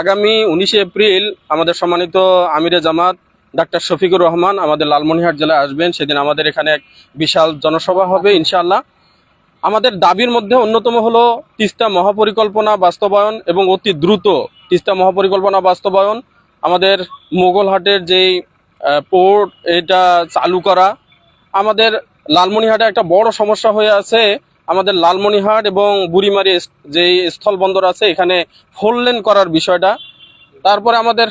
আগামী উনিশে এপ্রিল আমাদের সম্মানিত আমিরে জামাত, ডাক্তার শফিকুর রহমান আমাদের লালমনিহাট জেলায় আসবেন। সেদিন আমাদের এখানে এক বিশাল জনসভা হবে, ইনশাআল্লাহ। আমাদের দাবির মধ্যে অন্যতম হলো তিস্তা মহাপরিকল্পনা বাস্তবায়ন এবং অতি দ্রুত তিস্তা মহাপরিকল্পনা বাস্তবায়ন। আমাদের মোগলহাটের যেই পোর্ট, এটা চালু করা। আমাদের লালমনিহাটে একটা বড় সমস্যা হয়ে আছে। আমাদের লালমনিরহাট এবং বুড়িমারি যে স্থল বন্দর আছে, এখানে ফোর লেন করার বিষয়টা। তারপরে আমাদের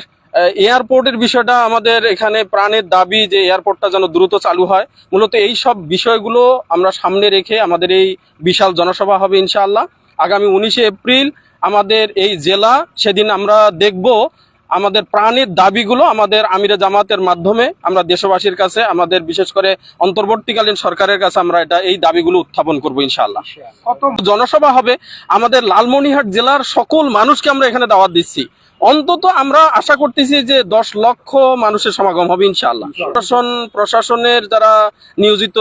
এয়ারপোর্টের বিষয়টা, আমাদের এখানে প্রাণের দাবি যে এয়ারপোর্টটা যেন দ্রুত চালু হয়। মূলত এই সব বিষয়গুলো আমরা সামনে রেখে আমাদের এই বিশাল জনসভা হবে ইনশাআল্লাহ। আগামী উনিশে এপ্রিল আমাদের এই জেলা, সেদিন আমরা দেখব আমাদের প্রাণীর দাবিগুলো আমাদের আমিরে জামাতের মাধ্যমে আমরা দেশবাসীর কাছে আমাদের বিশেষ করে অন্তর্বর্তীকালীন সরকারের কাছে আমরা এটা এই দাবিগুলো উত্থাপন করব ইনশাআল্লাহ। কত জনসভা হবে আমাদের লালমনিরহাট জেলার সকল মানুষকে আমরা এখানে দাওয়াত দিচ্ছি। অন্তত আমরা আশা করতেছি যে দশ লক্ষ মানুষের সমাগম হবে ইনশাআল্লাহ। প্রশাসন, প্রশাসনের যারা নিয়োজিত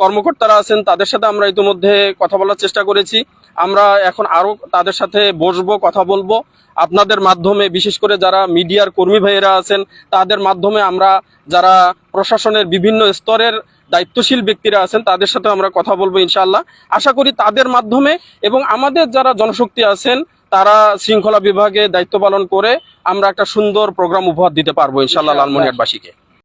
কর্মকর্তারা আছেন, তাদের সাথে আমরা ইতিমধ্যে কথা বলার চেষ্টা করেছি। আমরা এখন আরও তাদের সাথে বসবো, কথা বলব। আপনাদের মাধ্যমে, বিশেষ করে যারা মিডিয়ার কর্মী ভাইয়েরা আছেন, তাদের মাধ্যমে আমরা যারা প্রশাসনের বিভিন্ন স্তরের দায়িত্বশীল ব্যক্তিরা আছেন, তাদের সাথে আমরা কথা বলব ইনশাআল্লাহ। আশা করি তাদের মাধ্যমে এবং আমাদের যারা জনশক্তি আছেন তারা শৃঙ্খলা বিভাগে দায়িত্ব পালন করে আমরা একটা সুন্দর প্রোগ্রাম উপহার দিতে পারব ইনশাল্লাহ লালমনিরহাটবাসীকে